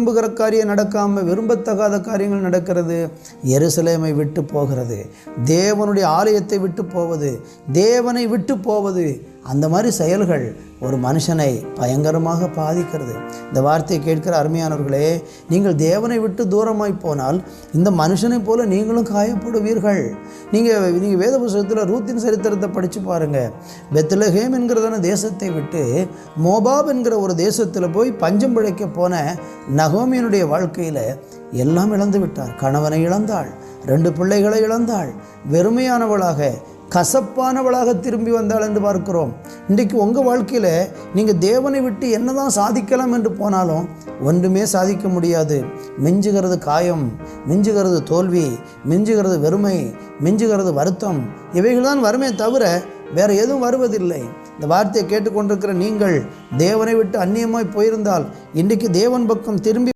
விரும்புகிற காரியம் நடக்காமல் விரும்பத்தகாத காரியங்கள் நடக்கிறது. எருசலேமை விட்டு போகிறது. தேவனுடைய ஆலயத்தை விட்டு போவது. தேவனை விட்டு போவது. அந்த மாதிரி செயல்கள் ஒரு மனுஷனை பயங்கரமாக பாதிக்கிறது. இந்த வார்த்தையை கேட்கிற அருமையானவர்களே நீங்கள் தேவனை விட்டு தூரமாய் போனால் இந்த மனுஷனைப் போல நீங்களும் காயப்படுவீர்கள். நீங்கள் நீங்கள் வேத புஸ்தகத்தில் ரூத்தின் சரித்திரத்தை படித்து பாருங்கள் பெத்லஹேம் என்கிறதான தேசத்தை விட்டு மோபாப் என்கிற ஒரு தேசத்தில் போய் பஞ்சம் பிழைக்க போன நகோமியனுடைய வாழ்க்கையில் எல்லாம் இழந்து விட்டார். கணவனை இழந்தாள் ரெண்டு பிள்ளைகளை இழந்தாள் வெறுமையானவளாக கசப்பானவளாக திரும்பி வந்தாள் என்று பார்க்கிறோம். இன்றைக்கு உங்கள் வாழ்க்கையில் நீங்கள் தேவனை விட்டு என்னதான் சாதிக்கலாம் என்று போனாலும் ஒன்றுமே சாதிக்க முடியாது. மிஞ்சுகிறது காயம் மிஞ்சுகிறது தோல்வி மிஞ்சுகிறது வெறுமை மிஞ்சுகிறது வருத்தம். இவைகள் தான் வருமே தவிர வேறு எதுவும் வருவதில்லை. இந்த வார்த்தையை கேட்டுக்கொண்டிருக்கிற நீங்கள் தேவனை விட்டு அந்நியமாய் போயிருந்தால் இன்றைக்கு தேவன் பக்கம் திரும்பி